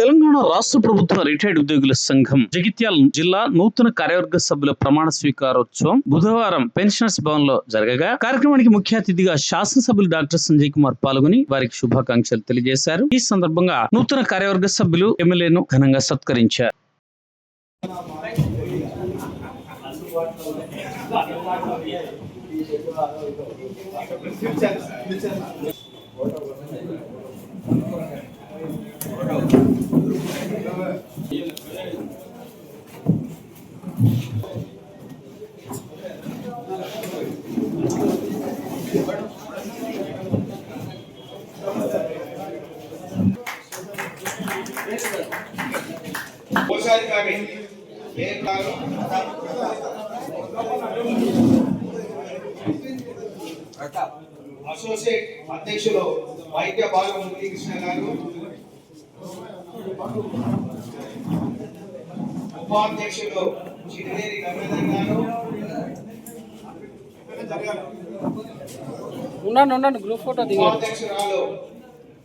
తెలంగాణ రాష్ట్ర ప్రభుత్వ రిటైర్డ్ ఉద్యోగుల సంఘం జగిత్యాల జిల్లా నూతన కార్యవర్గ సభ్యుల ప్రమాణ స్వీకారోత్సవం బుధవారం పెన్షనర్స్ భవన్లో జరగగా. కార్యక్రమానికి ముఖ్య అతిథిగా శాసనసభ్యులు డాక్టర్ సంజయ్ కుమార్ పాల్గొని వారికి శుభాకాంక్షలు తెలియజేశారు. ఈ సందర్భంగా నూతన కార్యవర్గ సభ్యులు ఎమ్మెల్యేను ఘనంగా సత్కరించారు. కోశాధికారి ఏ గారు అసోసియేట్ అధ్యక్షులు వైద్య బాల మురళీకృష్ణ గారు. ఉపాధ్యక్షులు చిటినేరి గంగాధర్ గారు. ఉండండి ఉండండి గ్రూప్ ఫోటో దిగారు ఉపాధ్యక్షురాలు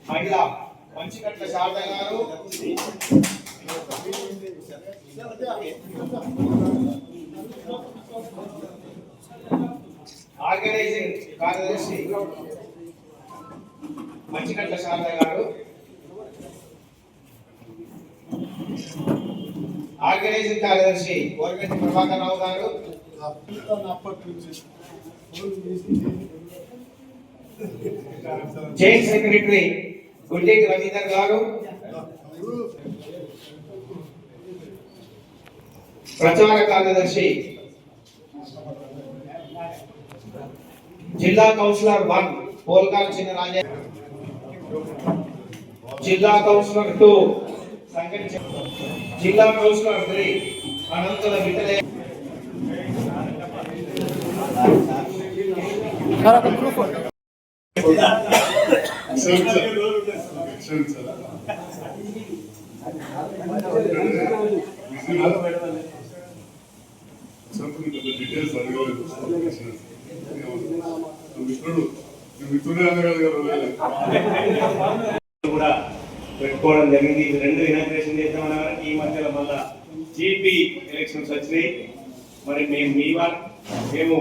మహిళ మంచికట్ల శారద గారు. ఆర్గనైజింగ్ కార్యదర్శి మంచికట్ల శారద గారు. ఆర్గనైజింగ్ కార్యదర్శి కోరగంటి ప్రభాకర్ రావు గారు. జైన్ సెక్రటరీ గుండేటి రవీందర్ గారు. ప్రచార కార్యదర్శి జిల్లా కౌన్సిలర్ వన్ పోల్కాల చిన్నరాజే జిల్లా కౌన్సిలర్ టూ సంగటి జిల్లా కౌన్సిలర్ త్రీ అనంతుల విఠలే డీటెయిల్స్ మిత్రుడు మిత్రుడే పెట్టుకోవడం జరిగింది. ఇవి రెండు ఇనాగ్రేషన్ చేద్దామని ఈ మధ్యలో మళ్ళా జీపీ ఎలక్షన్స్ వచ్చినాయి. మరి మేము మీ వారు మేము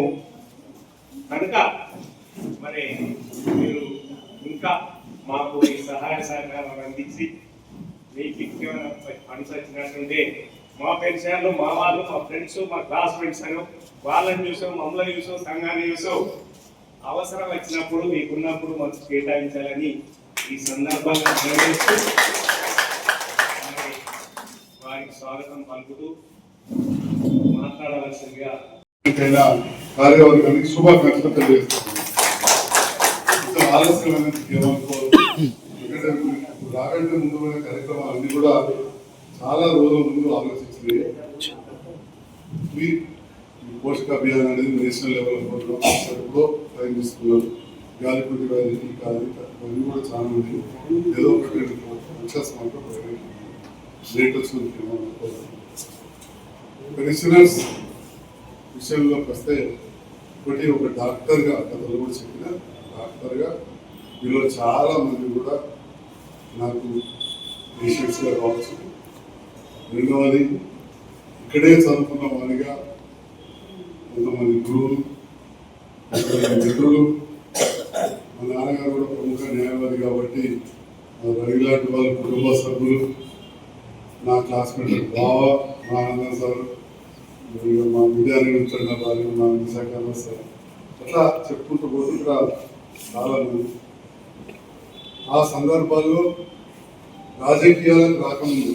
కనుక మరి మీరు ఇంకా మాకు ఈ సహాయ సహకారాలు అందించి మీకు ఇంకేమైనా ఫండ్స్ వచ్చినట్టుంటే మా పెన్షన్లు మా వాళ్ళు మా ఫ్రెండ్స్ మా క్లాస్ ఫ్రెండ్స్ అని వాళ్ళని చూసాం మమ్మల్ని చూసాం సంఘాన్ని చూసాం. అవసరం వచ్చినప్పుడు మీకున్నప్పుడు మాకు కేటాయించాలని ఈ సందర్భంగా నిర్ణయిస్తూ వారికి స్వాగతం పలుకుతూ మాట్లాడవలసిందిగా కార్యవర్గానికి శుభాకాంక్షలు తెలియజేస్తున్నాను ఇంత ఆలస్యం ముందు కార్యక్రమాలన్నీ కూడా చాలా రోజుల ముందు ఆలోచించింది మీ పోషక అభియాన్ అనేది నేషనల్ లెవెల్ ప్రయత్నిస్తున్నారు ఎప్పుడో ట్రైన్ కాదు అవి కూడా చాలా మంది ఏదో ఒకటి లక్షస్ లేట్ వచ్చింది పెన్షనర్స్ విషయంలోకి వస్తే ఒకటి ఒక డాక్టర్గా కథలు కూడా చెప్పిన డాక్టర్గా వీళ్ళు చాలా మంది కూడా నాకు పేషెంట్స్గా కావచ్చు. రెండవది ఇక్కడే చదువుకున్న వారిగా కొంతమంది గురువులు మిత్రులు మా నాన్నగారు కూడా ప్రముఖ న్యాయవాది కాబట్టి మా వాళ్ళ కుటుంబ సభ్యులు నా క్లాస్మేట్ బావ మా ఆనందం సార్ మా మీడియా నిర్మించిన వారు మా విశాఖ సార్. అట్లా చెప్పుకుంటూ పోతే ఇక్కడ చాలా మంది. ఆ సందర్భాల్లో రాజకీయాలకు రాకముందు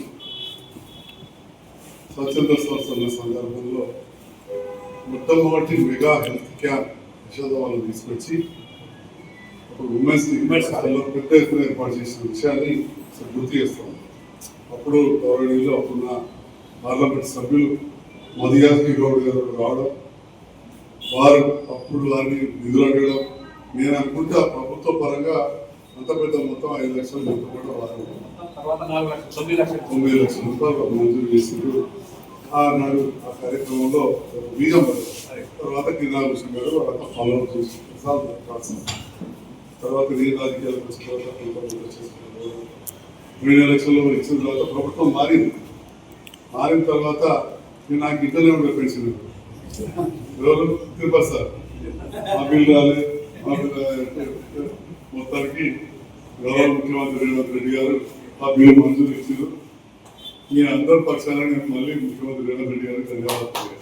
స్వచ్ఛంద సంస్థ ఉన్న సందర్భంలో మొట్టమొదటి మెగా హెల్త్ క్యాంప్ వాళ్ళు తీసుకొచ్చి ఒక ఉమెన్స్ పెద్ద ఎత్తున ఏర్పాటు చేసిన విషయాన్ని గుర్తు చేస్తాం అప్పుడు గౌరవనీయులు అప్పుడున్న పార్లమెంట్ సభ్యులు మధుయాస్కి గౌడ్ గారు రావడం వారు అప్పుడు వారిని నిధులు అడగడం నేను అనుకుంటే ఆ ప్రభుత్వ పరంగా అంత పెద్ద మొత్తం ఐదు లక్షలు చెప్పకుండా వారు తొమ్మిది లక్షలు. రూపాయలు మంజూరు చేసిండ్రు. ఆనాడు ఆ కార్యక్రమంలో బీజం తర్వాత కిరణాభూషణ్ గారు వాళ్ళతో ఫాలో అప్ చేసి ప్రాసెస్ తర్వాత నేను రాజకీయాలకు వచ్చిన తర్వాత రెండు లక్షల్లో ఇచ్చిన తర్వాత ప్రభుత్వం మారింది. మారిన తర్వాత నేను నాకు ఇద్దరు ఉండే పెన్షన్ ఎవరు? తిరుపతి సార్. మా బిల్లు రాలే. మా మొత్తానికి గౌరవ ముఖ్యమంత్రి రేవంత్ రెడ్డి గారు ఆ బిల్లు మంజూరు ఇచ్చారు. మీ అందరి పక్షాన నేను మళ్ళీ ముఖ్యమంత్రి రేవంత్ రెడ్డి గారికి ధన్యవాదాలు